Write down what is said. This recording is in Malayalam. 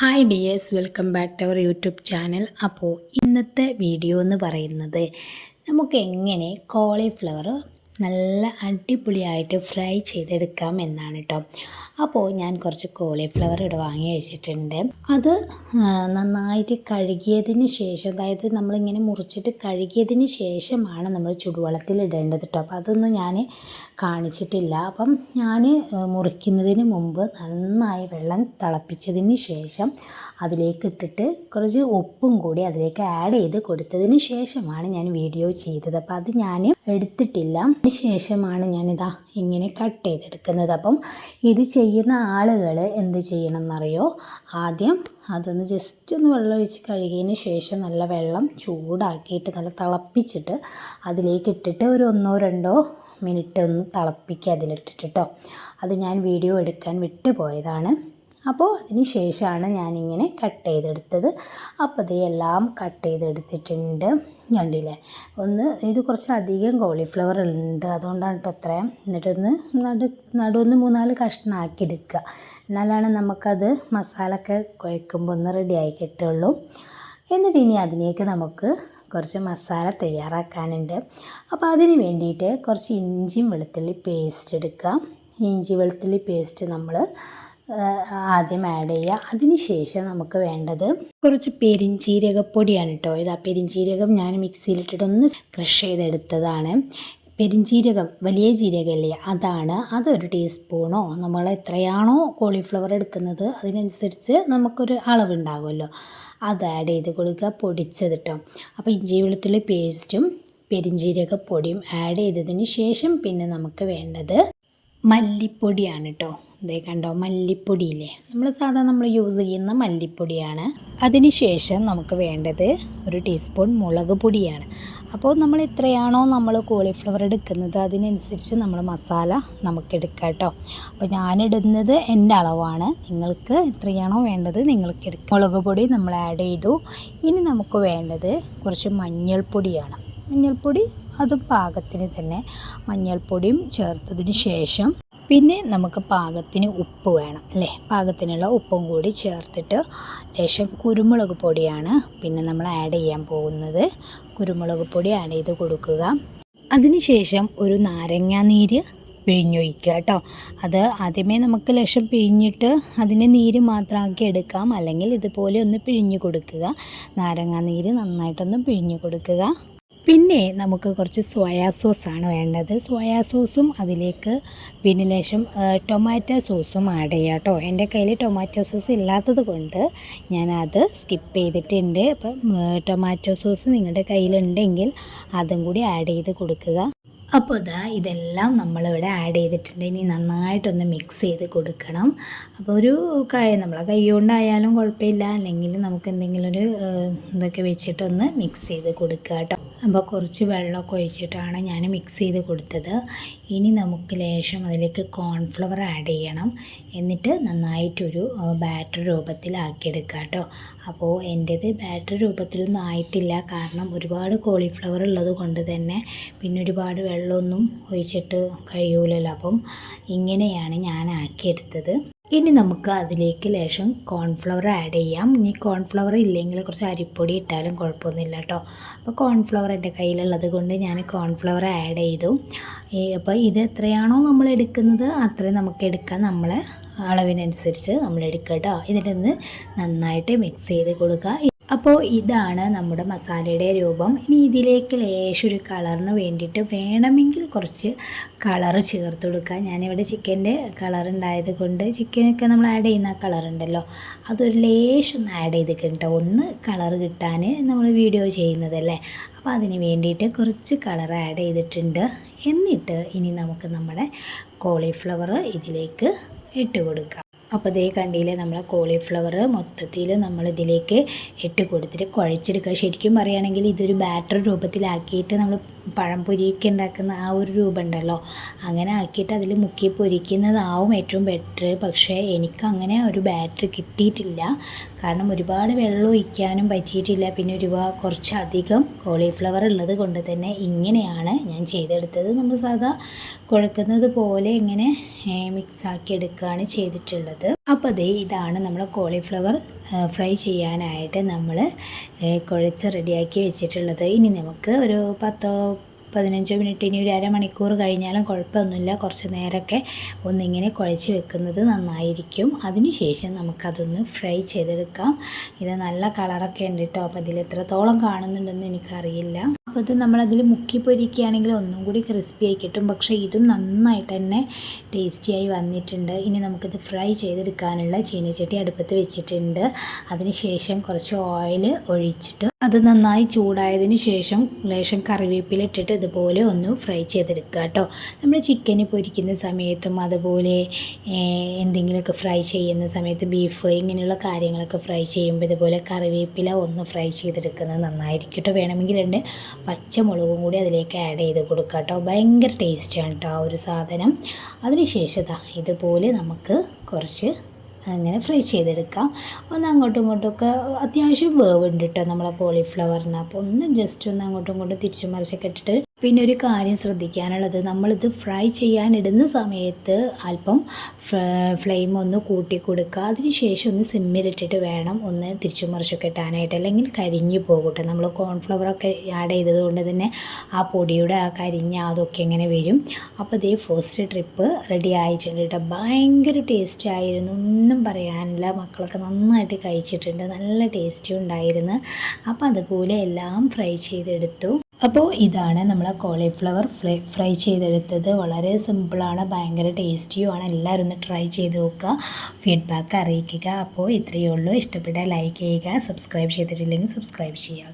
Hi dears welcome back to our YouTube channel അപ്പോൾ ഇന്നത്തെ വീഡിയോ എന്ന് പറയുന്നത് നമുക്ക് എങ്ങനെ കോളിഫ്ലവർ നല്ല അടിപൊളിയായിട്ട് ഫ്രൈ ചെയ്തെടുക്കാം എന്നാണ് കേട്ടോ അപ്പോൾ ഞാൻ കുറച്ച് കോളിഫ്ലവർ ഇവിടെ വാങ്ങി വെച്ചിട്ടുണ്ട്. അത് നന്നായിട്ട് കഴുകിയതിന് ശേഷം അതായത് നമ്മളിങ്ങനെ മുറിച്ചിട്ട് കഴുകിയതിന് ശേഷമാണ് നമ്മൾ ചുടുവെള്ളത്തിൽ ഇടേണ്ടത് കേട്ടോ അപ്പോൾ അതൊന്നും ഞാൻ കാണിച്ചിട്ടില്ല. അപ്പം ഞാൻ മുറിക്കുന്നതിന് മുമ്പ് നന്നായി വെള്ളം തിളപ്പിച്ചതിന് ശേഷം അതിലേക്ക് ഇട്ടിട്ട് കുറച്ച് ഉപ്പും കൂടി അതിലേക്ക് ആഡ് ചെയ്ത് കൊടുത്തതിന് ശേഷമാണ് ഞാൻ വീഡിയോ ചെയ്തത്. അപ്പോൾ അത് ഞാൻ എടുത്തിട്ടില്ല. അതിന് ശേഷമാണ് ഞാനിതാ ഇങ്ങനെ കട്ട് ചെയ്തെടുക്കുന്നത്. അപ്പം ഇത് ചെയ്യുന്ന ആളുകൾ എന്ത് ചെയ്യണം എന്നറിയോ ആദ്യം അതൊന്ന് ജസ്റ്റ് ഒന്ന് വെള്ളം ഒഴിച്ച് കഴുകിയതിന് ശേഷം നല്ല വെള്ളം ചൂടാക്കിയിട്ട് നല്ല തിളപ്പിച്ചിട്ട് അതിലേക്ക് ഇട്ടിട്ട് ഒരു ഒന്നോ രണ്ടോ മിനിറ്റ് ഒന്ന് തിളപ്പിക്കുക അതിലിട്ടിട്ട് കേട്ടോ അത് ഞാൻ വീഡിയോ എടുക്കാൻ വിട്ടുപോയതാണ്. അപ്പോൾ അതിന് ശേഷമാണ് ഞാനിങ്ങനെ കട്ട് ചെയ്തെടുത്തത്. അപ്പോൾ ഇത് എല്ലാം കട്ട് ചെയ്തെടുത്തിട്ടുണ്ട്. കണ്ടില്ലേ? ഒന്ന് ഇത് കുറച്ച് അധികം കോളിഫ്ലവർ ഉണ്ട്. അതുകൊണ്ടാണ് കേട്ടോ അത്രയും എന്നിട്ടൊന്ന് നടു നടുവൊന്ന് മൂന്നാൽ കഷ്ണമാക്കി എടുക്കുക എന്നാലാണ് നമുക്കത് മസാല കുഴക്കുമ്പോൾ ഒന്ന് റെഡിയായി കിട്ടുള്ളൂ. എന്നിട്ട് ഇനി അതിലേക്ക് നമുക്ക് കുറച്ച് മസാല തയ്യാറാക്കാനുണ്ട്. അപ്പോൾ അതിന് വേണ്ടിയിട്ട് കുറച്ച് ഇഞ്ചിയും വെളുത്തുള്ളി പേസ്റ്റ് എടുക്കുക ഇഞ്ചി വെളുത്തുള്ളി പേസ്റ്റ് നമ്മൾ ആദ്യം ആഡ് ചെയ്യുക. അതിന് ശേഷം നമുക്ക് വേണ്ടത് കുറച്ച് പെരിഞ്ചീരകപ്പൊടിയാണ് കേട്ടോ. ഇത് ആ പെരിഞ്ചീരകം ഞാൻ മിക്സിയിലിട്ടിട്ടൊന്ന് ക്രഷ് ചെയ്തെടുത്തതാണ്. പെരിഞ്ചീരകം വലിയ ജീരകമല്ലേ അതാണ് അതൊരു ടീസ്പൂണോ നമ്മൾ എത്രയാണോ കോളിഫ്ലവർ എടുക്കുന്നത് അതിനനുസരിച്ച് നമുക്കൊരു അളവുണ്ടാകുമല്ലോ. അത് ആഡ് ചെയ്ത് കൊടുക്കുക പൊടിച്ചത് കേട്ടോ അപ്പോൾ ഇഞ്ചി വെളുത്തുള്ളി പേസ്റ്റും പെരിഞ്ചീരക പൊടിയും ആഡ് ചെയ്തതിന് ശേഷം പിന്നെ നമുക്ക് വേണ്ടത് മല്ലിപ്പൊടിയാണ് കേട്ടോ ഇതേ കണ്ടോ മല്ലിപ്പൊടിയില്ലേ? നമ്മൾ സാധാരണ നമ്മൾ യൂസ് ചെയ്യുന്ന മല്ലിപ്പൊടിയാണ്. അതിന് ശേഷം നമുക്ക് വേണ്ടത് ഒരു ടീസ്പൂൺ മുളക് പൊടിയാണ്. അപ്പോൾ നമ്മൾ എത്രയാണോ നമ്മൾ കോളിഫ്ലവർ എടുക്കുന്നത് അതിനനുസരിച്ച് നമ്മൾ മസാല നമുക്ക് എടുക്കാം കേട്ടോ. അപ്പോൾ ഞാനിടുന്നത് എന്റെ അളവാണ്. നിങ്ങൾക്ക് എത്രയാണോ വേണ്ടത് നിങ്ങൾക്ക് എടുക്കാം. മുളക് പൊടി നമ്മൾ ആഡ് ചെയ്തു. ഇനി നമുക്ക് വേണ്ടത് കുറച്ച് മഞ്ഞൾപ്പൊടിയാണ്. മഞ്ഞൾപ്പൊടി അതും പാകത്തിന് തന്നെ. മഞ്ഞൾപ്പൊടിയും ചേർത്തതിന് ശേഷം പിന്നെ നമുക്ക് പാകത്തിന് ഉപ്പ് വേണം അല്ലേ? പാകത്തിനുള്ള ഉപ്പും കൂടി ചേർത്തിട്ട് ലേശം കുരുമുളക് പൊടിയാണ് പിന്നെ നമ്മൾ ആഡ് ചെയ്യാൻ പോകുന്നത്. കുരുമുളക് പൊടി ആഡ് ചെയ്ത് കൊടുക്കുക. അതിനുശേഷം ഒരു നാരങ്ങാ നീര് പിഴിഞ്ഞൊഴിക്കുക കേട്ടോ. അത് ആദ്യമേ നമുക്ക് ലക്ഷം പിഴിഞ്ഞിട്ട് അതിനെ നീര് മാത്രമാക്കി എടുക്കാം. അല്ലെങ്കിൽ ഇതുപോലെ ഒന്ന് പിഴിഞ്ഞു കൊടുക്കുക. നാരങ്ങാ നീര് നന്നായിട്ടൊന്ന് പിഴിഞ്ഞു കൊടുക്കുക. പിന്നെ നമുക്ക് കുറച്ച് സോയാ സോസാണ് വേണ്ടത്. സോയാ സോസും അതിലേക്ക് പിന്നെ ലേശം ടൊമാറ്റോ സോസും ആഡ് ചെയ്യാം കേട്ടോ എന്റെ കയ്യിൽ ടൊമാറ്റോ സോസ് ഇല്ലാത്തത് കൊണ്ട് ഞാനത് സ്കിപ്പ് ചെയ്തിട്ടുണ്ട്. അപ്പം ടൊമാറ്റോ സോസ് നിങ്ങളുടെ കയ്യിലുണ്ടെങ്കിൽ അതും കൂടി ആഡ് ചെയ്ത് കൊടുക്കുക. അപ്പോൾ ഇതാ ഇതെല്ലാം നമ്മളിവിടെ ആഡ് ചെയ്തിട്ടുണ്ട്. ഇനി നന്നായിട്ടൊന്ന് മിക്സ് ചെയ്ത് കൊടുക്കണം. അപ്പോൾ ഒരു കൈ നമ്മളെ കൈ കൊണ്ടായാലും കുഴപ്പമില്ല. അല്ലെങ്കിൽ നമുക്ക് എന്തെങ്കിലും ഒരു ഇതൊക്കെ വെച്ചിട്ടൊന്ന് മിക്സ് ചെയ്ത് കൊടുക്കുക കേട്ടോ അപ്പോൾ കുറച്ച് വെള്ളമൊക്കെ ഒഴിച്ചിട്ടാണ് ഞാൻ മിക്സ് ചെയ്ത് കൊടുത്തത്. ഇനി നമുക്ക് ലേശം അതിലേക്ക് കോൺഫ്ലവർ ആഡ് ചെയ്യണം. എന്നിട്ട് നന്നായിട്ടൊരു ബാറ്റർ രൂപത്തിലാക്കിയെടുക്കുക കേട്ടോ. അപ്പോൾ എന്റേത് ബാറ്റർ രൂപത്തിലൊന്നും ആയിട്ടില്ല. കാരണം ഒരുപാട് കോളിഫ്ലവർ ഉള്ളത് കൊണ്ട് തന്നെ പിന്നെ ഒരുപാട് വെള്ളമൊന്നും ഒഴിച്ചിട്ട് കഴിയൂലല്ലോ. അപ്പം ഇങ്ങനെയാണ് ഞാൻ ആക്കിയെടുത്തത്. ഇനി നമുക്ക് അതിലേക്ക് ലേശം കോൺഫ്ലവർ ആഡ് ചെയ്യാം. ഇനി കോൺഫ്ലവർ ഇല്ലെങ്കിൽ കുറച്ച് അരിപ്പൊടി ഇട്ടാലും കുഴപ്പമൊന്നുമില്ല കേട്ടോ. അപ്പോൾ കോൺഫ്ലവർ എന്റെ കയ്യിലുള്ളത് കൊണ്ട് ഞാൻ കോൺഫ്ലവർ ആഡ് ചെയ്തു. അപ്പോൾ ഇത് എത്രയാണോ നമ്മൾ എടുക്കുന്നത് അത്രയും നമുക്ക് എടുക്കാം. നമ്മളെ അളവിനനുസരിച്ച് നമ്മൾ എടുക്കുക കേട്ടോ. ഇതിലൊന്ന് നന്നായിട്ട് മിക്സ് ചെയ്ത് കൊടുക്കുക. അപ്പോൾ ഇതാണ് നമ്മുടെ മസാലയുടെ രൂപം. ഇനി ഇതിലേക്ക് ലേശം ഒരു കളറിന് വേണ്ടിയിട്ട് വേണമെങ്കിൽ കുറച്ച് കളറ് ചേർത്ത് കൊടുക്കുക ഞാനിവിടെ ചിക്കന്റെ കളർ ഉണ്ടായത് കൊണ്ട് ചിക്കനൊക്കെ നമ്മൾ ആഡ് ചെയ്യുന്ന കളർ ഉണ്ടല്ലോ അതൊരു ലേശം ആഡ് ചെയ്ത് കേട്ടോ. ഒന്ന് കളർ കിട്ടാൻ നമ്മൾ വീഡിയോ ചെയ്യുന്നതല്ലേ? അപ്പോൾ അതിന് വേണ്ടിയിട്ട് കുറച്ച് കളർ ആഡ് ചെയ്തിട്ടുണ്ട്. എന്നിട്ട് ഇനി നമുക്ക് നമ്മുടെ കോളിഫ്ലവർ ഇതിലേക്ക് ഇട്ട് കൊടുക്കാം. അപ്പോൾ ഇതേ കണ്ടില്ലേ നമ്മളെ കോളിഫ്ലവർ മൊത്തത്തിൽ നമ്മൾ ഇതിലേക്ക് ഇട്ട് കൊടുത്തിട്ട് കുഴച്ചെടുക്കുക. ശരിക്കും പറയുകയാണെങ്കിൽ ഇതൊരു ബാറ്റർ രൂപത്തിലാക്കിയിട്ട് നമ്മൾ പഴം പൊരിയൊക്കെ ഉണ്ടാക്കുന്ന ആ ഒരു രൂപം ഉണ്ടല്ലോ അങ്ങനെ ആക്കിയിട്ട് അതിൽ മുക്കി പൊരിക്കുന്നതാവും ഏറ്റവും ബെറ്റർ പക്ഷേ എനിക്ക് അങ്ങനെ ഒരു ബാറ്ററി കിട്ടിയിട്ടില്ല. കാരണം ഒരുപാട് വെള്ളം ഒഴിക്കാനും പറ്റിയിട്ടില്ല. പിന്നെ ഒരുപാട് കുറച്ചധികം കോളിഫ്ലവർ ഉള്ളത് കൊണ്ട് തന്നെ ഇങ്ങനെയാണ് ഞാൻ ചെയ്തെടുത്തത്. നമ്മൾ സാധാ കുഴക്കുന്നത് പോലെ ഇങ്ങനെ മിക്സ് ആക്കി എടുക്കുകയാണ് ചെയ്തിട്ടുള്ളത്. അപ്പോൾ അതേ ഇതാണ് നമ്മുടെ കോളിഫ്ലവർ ഫ്രൈ ചെയ്യാനായിട്ട് നമ്മൾ കുഴച്ച് റെഡിയാക്കി വെച്ചിട്ടുള്ളത്. ഇനി നമുക്ക് ഒരു പത്തോ പതിനഞ്ചോ മിനിറ്റ് ഇനി ഒരു അരമണിക്കൂർ കഴിഞ്ഞാലും കുഴപ്പമൊന്നുമില്ല. കുറച്ച് നേരമൊക്കെ ഒന്നിങ്ങനെ കുഴച്ച് വെക്കുന്നത് നന്നായിരിക്കും. അതിനുശേഷം നമുക്കതൊന്ന് ഫ്രൈ ചെയ്തെടുക്കാം. ഇത് നല്ല കളറൊക്കെ ഉണ്ട് കേട്ടോ. അപ്പോൾ ഇതിൽ എത്രത്തോളം കാണുന്നുണ്ടെന്ന് എനിക്കറിയില്ല. അപ്പോൾ ഇത് നമ്മളതിൽ മുക്കി പൊരിക്കുകയാണെങ്കിൽ ഒന്നും കൂടി ക്രിസ്പി ആയി കിട്ടും. പക്ഷേ ഇതും നന്നായിട്ട് തന്നെ ടേസ്റ്റിയായി വന്നിട്ടുണ്ട്. ഇനി നമുക്കിത് ഫ്രൈ ചെയ്തെടുക്കാനുള്ള ചീനച്ചട്ടി അടുപ്പത്ത് വെച്ചിട്ടുണ്ട്. അതിനുശേഷം കുറച്ച് ഓയിൽ ഒഴിച്ചിട്ട് അത് നന്നായി ചൂടായതിന് ശേഷം ലേശം കറിവേപ്പില ഇട്ടിട്ട് ഇതുപോലെ ഒന്ന് ഫ്രൈ ചെയ്തെടുക്കുക കേട്ടോ. നമ്മൾ ചിക്കന് പൊരിക്കുന്ന സമയത്തും അതുപോലെ എന്തെങ്കിലുമൊക്കെ ഫ്രൈ ചെയ്യുന്ന സമയത്ത് ബീഫ് ഇങ്ങനെയുള്ള കാര്യങ്ങളൊക്കെ ഫ്രൈ ചെയ്യുമ്പോൾ ഇതുപോലെ കറിവേപ്പില ഒന്ന് ഫ്രൈ ചെയ്തെടുക്കുന്നത് നന്നായിരിക്കും കേട്ടോ. വേണമെങ്കിൽ രണ്ട് പച്ചമുളകും കൂടി അതിലേക്ക് ആഡ് ചെയ്ത് കൊടുക്കുക കേട്ടോ. ഭയങ്കര ടേസ്റ്റാണ് കേട്ടോ ആ ഒരു സാധനം. അതിനുശേഷം ശേഷം ഇതുപോലെ നമുക്ക് കുറച്ച് അങ്ങനെ ഫ്രൈ ചെയ്തെടുക്കാം. ഒന്ന് അങ്ങോട്ടും ഇങ്ങോട്ടും ഒക്കെ അത്യാവശ്യം വേവുണ്ട് കേട്ടോ നമ്മളെ കോളിഫ്ലവറിന് അപ്പോൾ ഒന്ന് ജസ്റ്റ് ഒന്ന് അങ്ങോട്ടും ഇങ്ങോട്ടും തിരിച്ചു മറിച്ചൊക്കെ ഇട്ടിട്ട് പിന്നെ ഒരു കാര്യം ശ്രദ്ധിക്കാനുള്ളത് നമ്മളിത് ഫ്രൈ ചെയ്യാനിടുന്ന സമയത്ത് അല്പം ഫ്ലെയിം ഒന്ന് കൂട്ടി കൊടുക്കുക. അതിനുശേഷം ഒന്ന് സിമ്മിലിട്ടിട്ട് വേണം ഒന്ന് തിരിച്ചു മറിച്ചൊക്കെ ഇട്ടാനായിട്ട്. അല്ലെങ്കിൽ കരിഞ്ഞു പോകട്ടെ. കേട്ടോ നമ്മൾ കോൺഫ്ലവറൊക്കെ ആഡ് ചെയ്തത് കൊണ്ട് തന്നെ ആ പൊടിയുടെ ആ കരിഞ്ഞ അതൊക്കെ ഇങ്ങനെ വരും. അപ്പോൾ ഇതേ ഫസ്റ്റ് ട്രിപ്പ് റെഡി ആയിട്ടുണ്ട് കേട്ടോ ഭയങ്കര ടേസ്റ്റ് ആയിരുന്നു. ഒന്നും പറയാനില്ല. മക്കളൊക്കെ നന്നായിട്ട് കഴിച്ചിട്ടുണ്ട്. നല്ല ടേസ്റ്റി ഉണ്ടായിരുന്നു. അപ്പോൾ അതുപോലെ എല്ലാം ഫ്രൈ ചെയ്തെടുത്തു. അപ്പോൾ ഇതാണ് നമ്മൾ കോളിഫ്ലവർ ഫ്രൈ ഫ്രൈ ചെയ്തെടുത്തത്. വളരെ സിമ്പിളാണ് ഭയങ്കര ടേസ്റ്റിയുമാണ് എല്ലാവരും ഒന്ന് ട്രൈ ചെയ്ത് നോക്കുക ഫീഡ്ബാക്ക് അറിയിക്കുക. അപ്പോൾ ഇത്രയേ ഉള്ളൂ. ഇഷ്ടപ്പെട്ടാൽ ലൈക്ക് ചെയ്യുക സബ്സ്ക്രൈബ് ചെയ്തിട്ടില്ലെങ്കിൽ സബ്സ്ക്രൈബ് ചെയ്യുക.